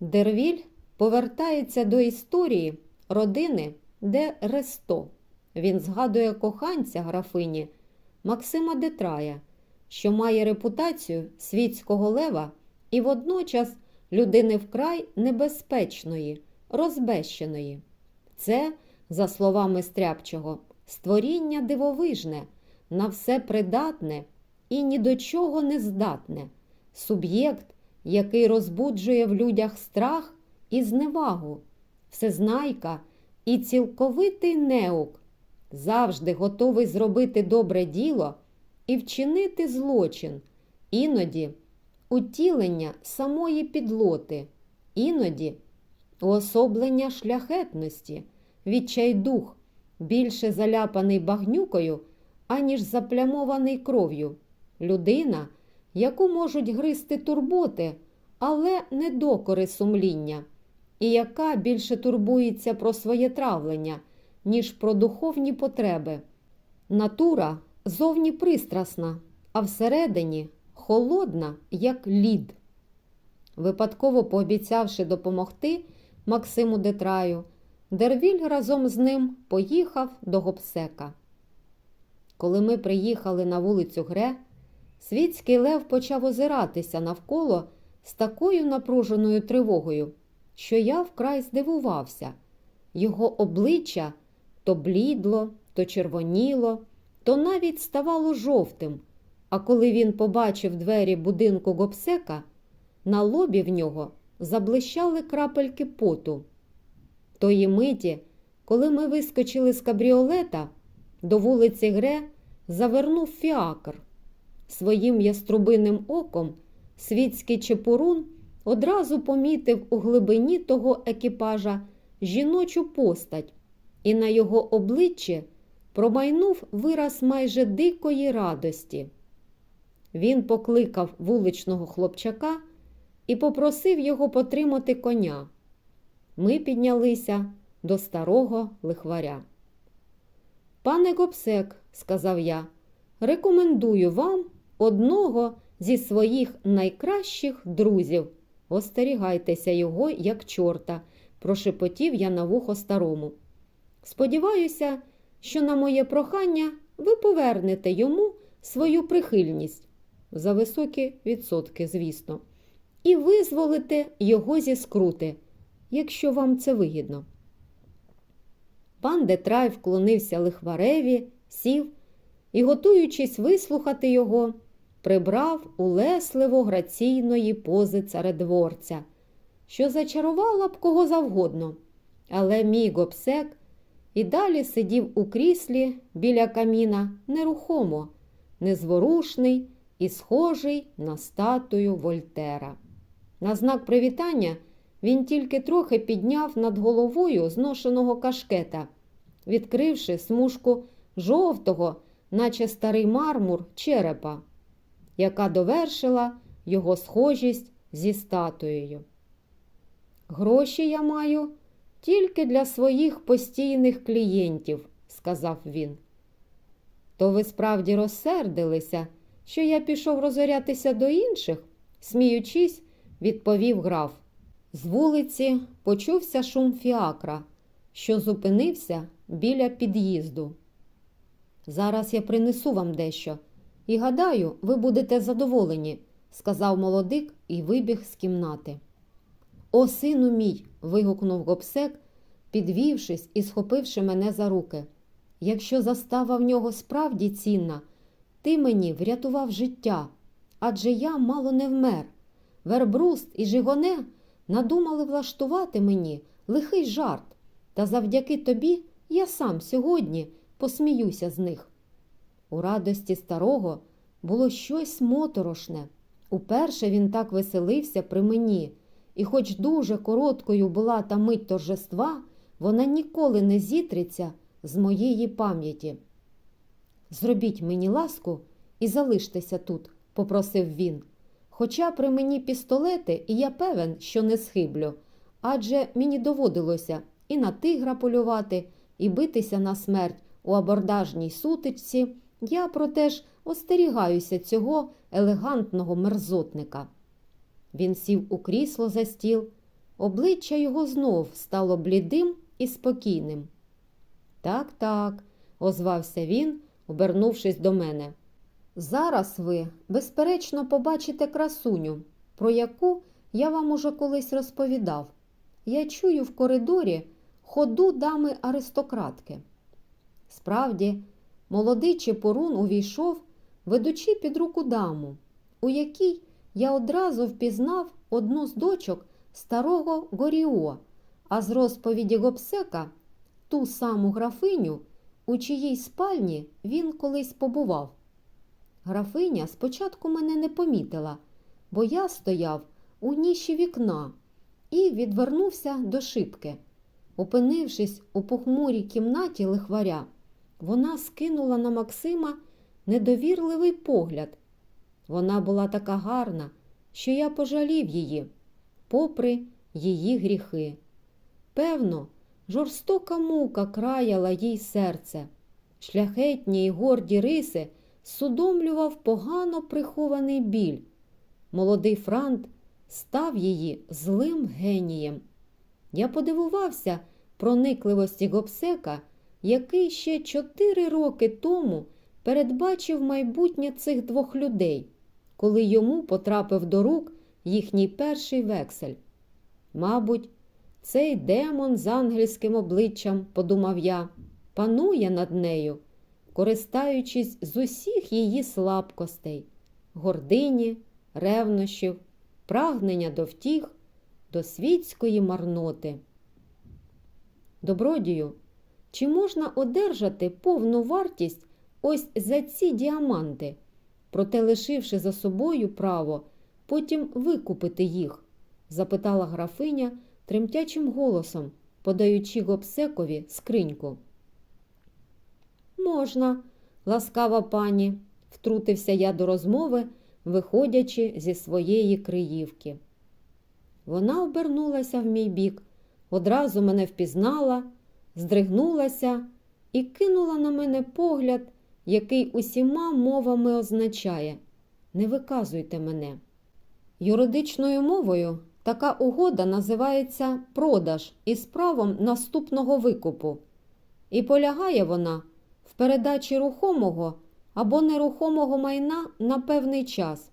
Дервіль повертається до історії родини де Ресто. Він згадує коханця графині Максима Детрая, що має репутацію світського лева і водночас людини вкрай небезпечної, розбещеної. Це, за словами Стряпчого, створіння дивовижне, на все придатне і ні до чого не здатне, суб'єкт, який розбуджує в людях страх і зневагу, всезнайка і цілковитий неук, завжди готовий зробити добре діло і вчинити злочин, іноді утілення самої підлоти, іноді уособлення шляхетності, відчайдух, більше заляпаний багнюкою, аніж заплямований кров'ю, людина, яку можуть гризти турботи, але не докори сумління, і яка більше турбується про своє травлення, ніж про духовні потреби. Натура зовні пристрасна, а всередині холодна, як лід. Випадково пообіцявши допомогти Максиму Детраю, Дервіль разом з ним поїхав до Гобсека. Коли ми приїхали на вулицю Гре, світський лев почав озиратися навколо з такою напруженою тривогою, що я вкрай здивувався. Його обличчя то блідло, то червоніло, то навіть ставало жовтим. А коли він побачив двері будинку Гобсека, на лобі в нього заблищали крапельки поту. Тої миті, коли ми вискочили з кабріолета, до вулиці Гре завернув фіакр. Своїм яструбиним оком світський чепурун одразу помітив у глибині того екіпажа жіночу постать, і на його обличчі промайнув вираз майже дикої радості. Він покликав вуличного хлопчака і попросив його потримати коня. Ми піднялися до старого лихваря. Пане Гобсек, сказав я, рекомендую вам одного зі своїх найкращих друзів. Остерігайтеся його, як чорта, прошепотів я на вухо старому. Сподіваюся, що на моє прохання ви повернете йому свою прихильність за високі відсотки, звісно, і визволите його зі скрути, якщо вам це вигідно. Пан Детрай вклонився лихвареві, сів і, готуючись вислухати його, прибрав улесливо граційної пози царедворця, що зачарувала б кого завгодно, але мій гопсек і далі сидів у кріслі біля каміна нерухомо, незворушний і схожий на статую Вольтера. На знак привітання він тільки трохи підняв над головою зношеного кашкета, відкривши смужку жовтого, наче старий мармур черепа, яка довершила його схожість зі статуєю. Гроші я маю тільки для своїх постійних клієнтів, сказав він. То ви справді розсердилися, що я пішов розорятися до інших, сміючись, відповів граф. З вулиці почувся шум фіакра, що зупинився біля під'їзду. Зараз я принесу вам дещо, і гадаю, ви будете задоволені, сказав молодик і вибіг з кімнати. О, сину мій. вигукнув гопсек, підвівшись і схопивши мене за руки. Якщо застава в нього справді цінна, ти мені врятував життя, адже я мало не вмер. Вербруст і Жигоне надумали влаштувати мені лихий жарт, та завдяки тобі я сам сьогодні посміюся з них. У радості старого було щось моторошне. Уперше він так веселився при мені, і, хоч дуже короткою була та мить торжества, вона ніколи не зітреться з моєї пам'яті. Зробіть мені ласку і залиштеся тут, попросив він. Хоча при мені пістолети, і я певен, що не схиблю, адже мені доводилося і на тигра полювати, і битися на смерть у абордажній сутичці, я проте ж остерігаюся цього елегантного мерзотника. Він сів у крісло за стіл обличчя його знов стало блідим і спокійним. Так, так, озвався він, обернувшись до мене. Зараз ви, безперечно, побачите красуню, про яку я вам уже колись розповідав. Я чую в коридорі ходу дами аристократки. Справді, молодий Чепурун увійшов, ведучи під руку даму, у якій я одразу впізнав одну з дочок старого Горіо, а з розповіді Гобсека ту саму графиню, у чиїй спальні він колись побував. Графиня спочатку мене не помітила, бо я стояв у ніші вікна і відвернувся до шибки. Опинившись у похмурій кімнаті лихваря, вона скинула на Максима недовірливий погляд. Вона була така гарна, що я пожалів її, попри її гріхи. Певно, жорстока мука краяла їй серце. Шляхетні й горді риси судомлював погано прихований біль. Молодий Франт став її злим генієм. Я подивувався проникливості Гобсека, який ще чотири роки тому передбачив майбутнє цих двох людей, коли йому потрапив до рук їхній перший вексель. Мабуть, цей демон з ангельським обличчям, подумав я, панує над нею, користаючись з усіх її слабкостей, гордині, ревнощів, прагнення до втіх, до світської марноти. Добродію, чи можна одержати повну вартість ось за ці діаманти, проте лишивши за собою право потім викупити їх? запитала графиня тремтячим голосом, подаючи гобсекові скриньку. Можна, ласкава пані, втрутився я до розмови, виходячи зі своєї криївки. Вона обернулася в мій бік, одразу мене впізнала, здригнулася і кинула на мене погляд, який усіма мовами означає не виказуйте мене. Юридичною мовою така угода називається продаж із правом наступного викупу, і полягає вона в передачі рухомого або нерухомого майна на певний час,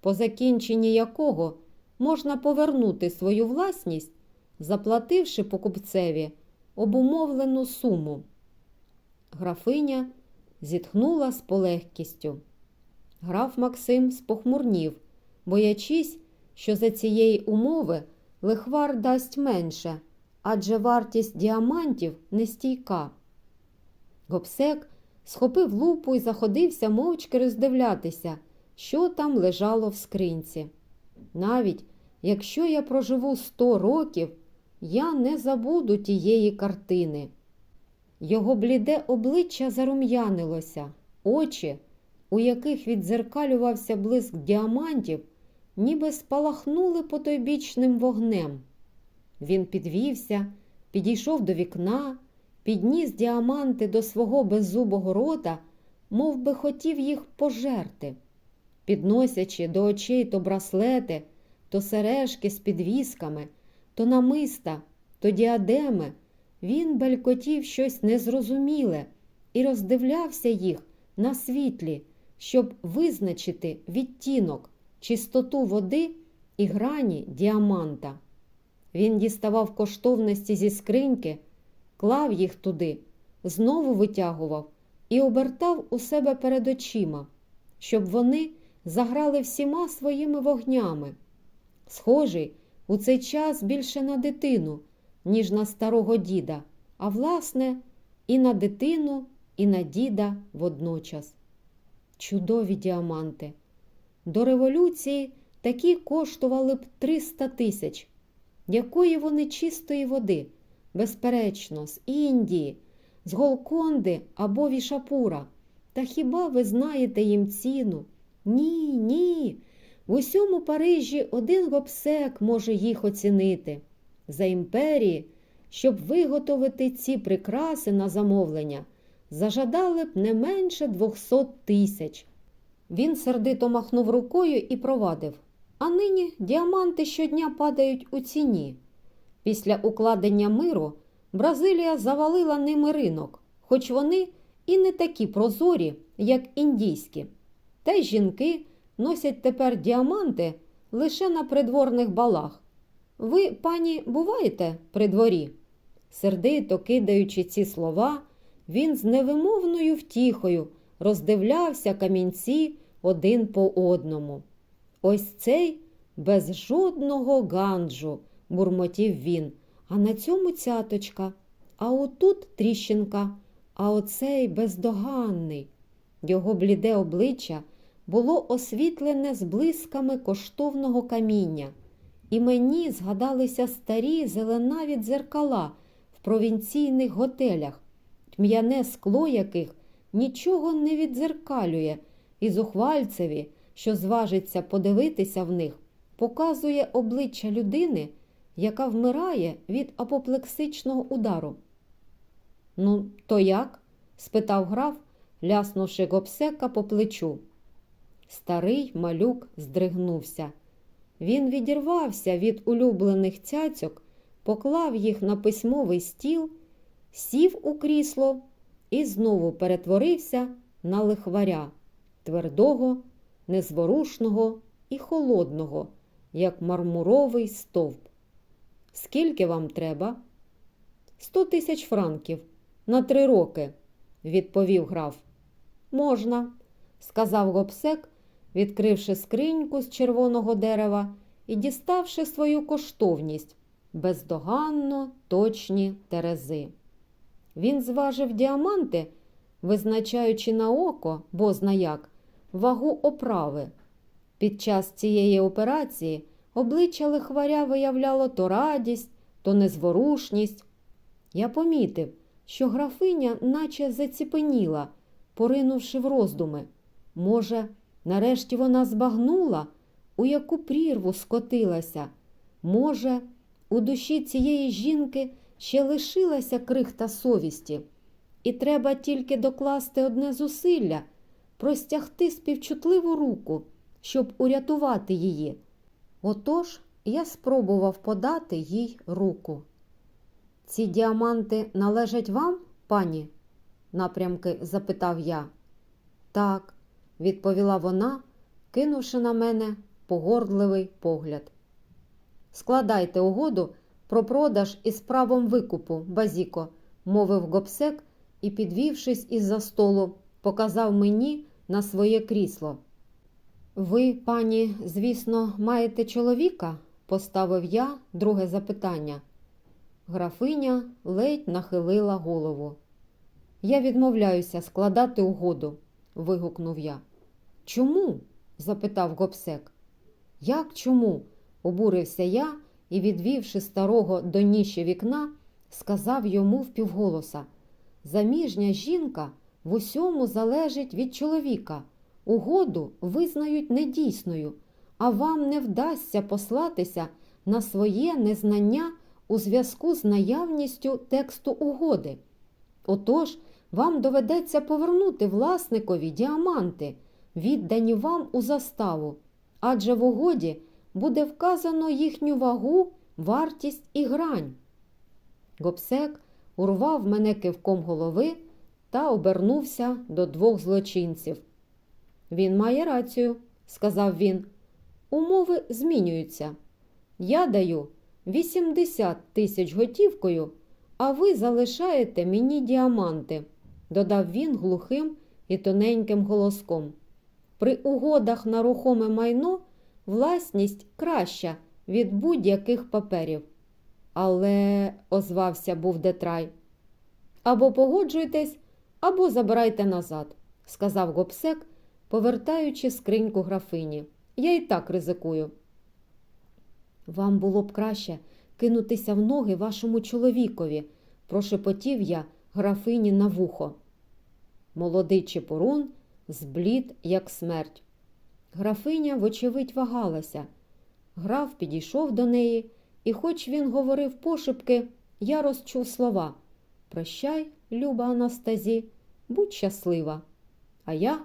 по закінченні якого можна повернути свою власність, заплативши покупцеві обумовлену суму. Графиня зітхнула з полегкістю. Граф Максим спохмурнів, боячись, що за цієї умови лихвар дасть менше, адже вартість діамантів нестійка. Гобсек схопив лупу і заходився мовчки роздивлятися, що там лежало в скринці. Навіть якщо я проживу сто років, я не забуду тієї картини. Його бліде обличчя зарум'янилося, очі, у яких віддзеркалювався блиск діамантів, ніби спалахнули потойбічним вогнем. Він підвівся, підійшов до вікна, підніс діаманти до свого беззубого рота, мов би хотів їх пожерти, підносячи до очей то браслети, то сережки з підвісками, то намиста, то діадеми. Він белькотів щось незрозуміле і роздивлявся їх на світлі, щоб визначити відтінок, чистоту води і грані діаманта. Він діставав коштовності зі скриньки, клав їх туди, знову витягував і обертав у себе перед очима, щоб вони заграли всіма своїми вогнями. Схожий у цей час більше на дитину, ніж на старого діда, а власне, і на дитину, і на діда водночас. Чудові діаманти. До революції такі коштували б 300 тисяч. Якої вони чистої води, безперечно, з Індії, з Голконди або Вішапура. Та хіба ви знаєте їм ціну? Ні, ні. В усьому Парижі один гопсек може їх оцінити. За імперії, щоб виготовити ці прикраси на замовлення, зажадали б не менше 200 тисяч. Він сердито махнув рукою і провадив. А нині діаманти щодня падають у ціні. Після укладення миру Бразилія завалила ними ринок, хоч вони і не такі прозорі, як індійські. Та й жінки носять тепер діаманти лише на придворних балах. Ви, пані, буваєте при дворі? Сердито кидаючи ці слова, він з невимовною втіхою роздивлявся камінці один по одному. Ось цей без жодного ганджу, бурмотів він, а на цьому цяточка, а отут тріщинка, а оцей бездоганний. Його бліде обличчя було освітлене зблисками коштовного каміння, і мені згадалися старі зеленаві дзеркала в провінційних готелях, тьмяне скло яких нічого не віддзеркалює, і зухвальцеві, що зважиться подивитися в них, показує обличчя людини, яка вмирає від апоплексичного удару. Ну, то як? спитав граф, ляснувши гобсека по плечу. Старий малюк здригнувся. Він відірвався від улюблених цяцьок, поклав їх на письмовий стіл, сів у крісло і знову перетворився на лихваря, твердого, незворушного і холодного, як мармуровий стовп. Скільки вам треба? Сто тисяч франків на три роки, відповів граф. Можна, сказав гопсек, відкривши скриньку з червоного дерева і діставши свою коштовність бездоганно точні терези. Він зважив діаманти, визначаючи на око, бозна як, вагу оправи. Під час цієї операції обличчя лихваря виявляло то радість, то незворушність. Я помітив, що графиня наче заціпеніла, поринувши в роздуми. Може, нарешті вона збагнула, у яку прірву скотилася. Може, у душі цієї жінки ще лишилася крихта совісті, і треба тільки докласти одне зусилля, простягти співчутливу руку, щоб урятувати її. Отож я спробував подати їй руку. Ці діаманти належать вам, пані? напрямки запитав я. Так, відповіла вона, кинувши на мене погордливий погляд. Складайте угоду про продаж із правом викупу, Базіко, мовив гопсек і, підвівшись із за столу, показав мені на своє крісло. Ви, пані, звісно, маєте чоловіка? поставив я друге запитання. Графиня ледь нахилила голову. Я відмовляюся складати угоду, вигукнув я. Чому? запитав гопсек. Як чому? обурився я і, відвівши старого до ніші вікна, сказав йому впівголоса Заміжня жінка в усьому залежить від чоловіка. Угоду визнають недійсною, а вам не вдасться послатися на своє незнання у зв'язку з наявністю тексту угоди. Отож, вам доведеться повернути власникові діаманти, віддані вам у заставу, адже в угоді буде вказано їхню вагу, вартість і грань. Гопсек урвав мене кивком голови та обернувся до двох злочинців. Він має рацію, сказав він. Умови змінюються. Я даю 80 тисяч готівкою, а ви залишаєте мені діаманти, додав він глухим і тоненьким голоском. При угодах на рухоме майно власність краща від будь-яких паперів. Але, озвався був Детрай, або погоджуйтесь, або забирайте назад, сказав гопсек, повертаючи скриньку графині. Я і так ризикую. Вам було б краще кинутися в ноги вашому чоловікові, прошепотів я графині на вухо. Молодий Чепурун зблід, як смерть. Графиня, вочевидь, вагалася. Граф підійшов до неї, і, хоч він говорив пошепки, я розчув слова Прощай, люба Анастазі, будь щаслива. А я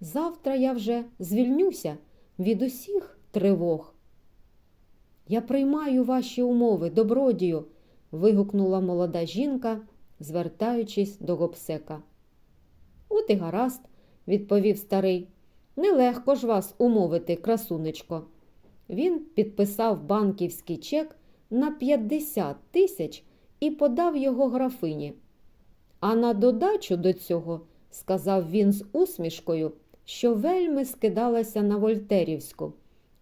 завтра я вже звільнюся від усіх тривог. Я приймаю ваші умови, добродію. вигукнула молода жінка, звертаючись до гобсека. От і гаразд, відповів старий. Нелегко ж вас умовити, красунечко. Він підписав банківський чек на 50 тисяч і подав його графині. А на додачу до цього, сказав він з усмішкою, що вельми скидалася на Вольтерівську.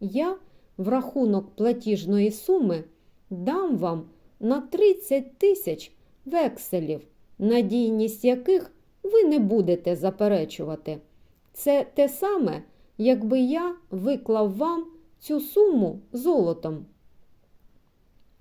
Я в рахунок платіжної суми дам вам на 30 тисяч векселів, надійність яких ви не будете заперечувати. Це те саме, якби я виклав вам цю суму золотом.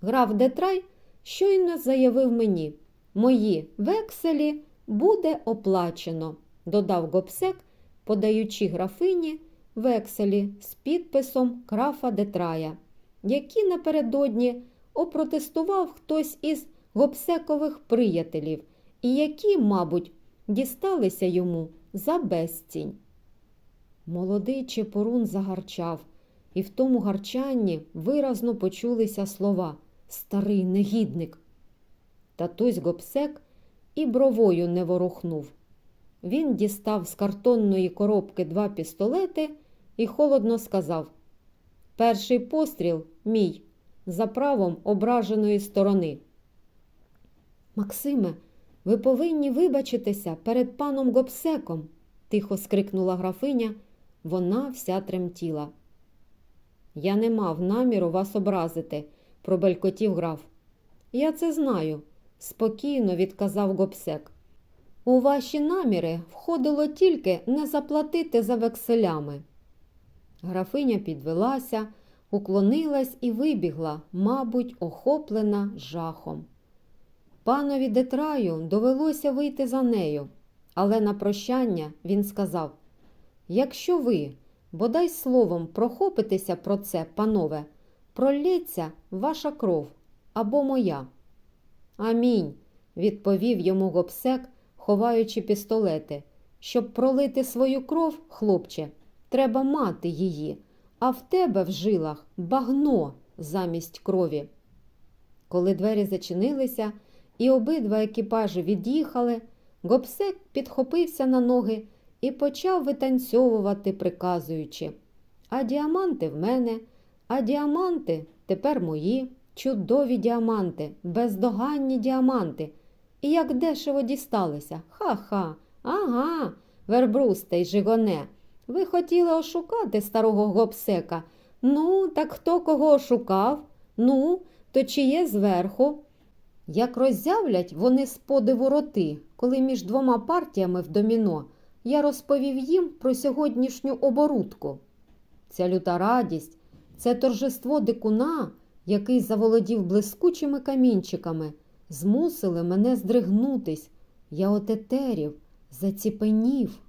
Граф Детрай щойно заявив мені, мої векселі буде оплачено, додав Гобсек, подаючи графині векселі з підписом графа Детрая, які напередодні опротестував хтось із гобсекових приятелів, і які, мабуть, дісталися йому за безцінь. Молодий Чепорун загарчав, і в тому гарчанні виразно почулися слова Старий негідник. Татусь Гобсек і бровою не ворухнув. Він дістав з картонної коробки два пістолети і холодно сказав Перший постріл мій, за правом ображеної сторони. Максиме, ви повинні вибачитися перед паном Гобсеком, тихо скрикнула графиня. Вона вся тремтіла. Я не мав наміру вас образити, пробелькотів граф. Я це знаю, спокійно відказав Гобсек. У ваші наміри входило тільки не заплатити за векселями. Графиня підвелася, уклонилась і вибігла, мабуть, охоплена жахом. Панові Детраю довелося вийти за нею, але на прощання він сказав Якщо ви, бодай словом, прохопитеся про це, панове, пролється ваша кров або моя. Амінь, відповів йому гобсек, ховаючи пістолети. Щоб пролити свою кров, хлопче, треба мати її, а в тебе в жилах багно замість крові. Коли двері зачинилися і обидва екіпажі від'їхали, гобсек підхопився на ноги і почав витанцьовувати, приказуючи А діаманти в мене, а діаманти тепер мої, чудові діаманти, бездоганні діаманти. І як дешево дісталися. Ха-ха, ага, вербрусте й жигоне. Ви хотіли ошукати старого гобсека. Ну, так хто кого ошукав? Ну, то чиє зверху? Як роззявлять вони з подиву роти, коли між двома партіями в доміно я розповів їм про сьогоднішню оборудку. Ця люта радість, це торжество дикуна, який заволодів блискучими камінчиками, змусили мене здригнутись. Я отетерів, заціпенів.